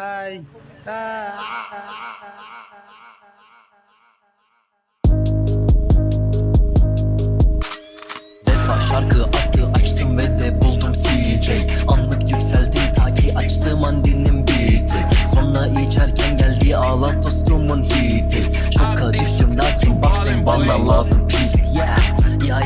Hi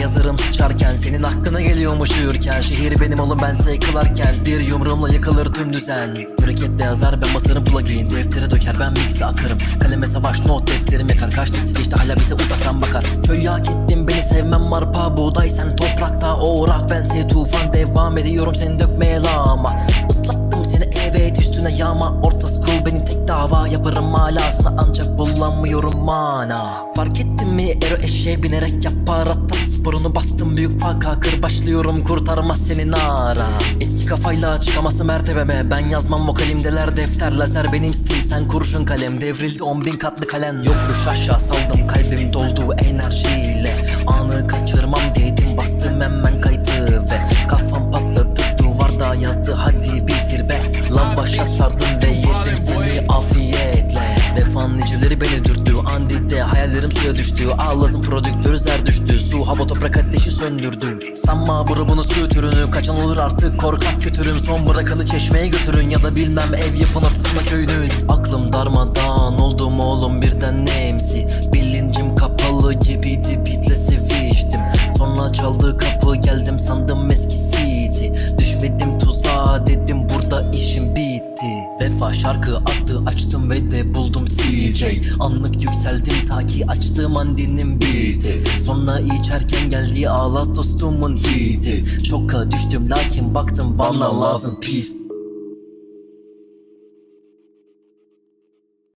yazarım sıçarken. Senin hakkına geliyormuş uyurken. Şehir benim oğlum bense yıkılarken Bir yumruğumla yıkılır tüm düzen. Mürekketle yazar ben basarım plugin. Deftere döker ben mixe akarım. Kaleme savaş not defterim yakar. Kaç nesil geçti hala bite uzaktan bakar. Köy hak ettim beni sevmem marpa Buğday sen toprakta oğrak. Bense tufan Devam ediyorum seni dökmeye lağma Islattım seni evet üstüne yağma. Orta school benim tek dava. Yaparım alasını ancak bulamıyorum mana. Fark ettin mi? Ero eşeğe binerek yapar hatta sporunu bastım büyük faka. Kır başlıyorum kurtarmaz seni nara. Eski kafayla çıkaması mertebeme. Ben yazmam o kalimdeler defter lazer benim stil. Sen kurşun kalem devrildi on bin katlı kalem. Yokuş aşağı saldım kalbim suya düştü. Ağlasın prodüktörü zer düştü. Su hava toprak ateşi söndürdü. Sanma bu bunu su türünü. Kaçan olur artık. Korkak kötürüm. Son bırakanı çeşmeye götürün. Ya da bilmem ev yapın ortasında köyünün. Aklım darmadağın oldum oğlum birden nemsi Bilincim kapalı gibiydi bitle seviştim. Sonra çaldı kapı geldim sandım eskisiydi Düşmedim tuzağa dedim burada işim bitti. Vefa şarkı attı açtım ve de buldum açtığım andinin beat'i. Sonra içerken geldi ağlaz dostumun hiti Şoka düştüm lakin baktım bana lazım pis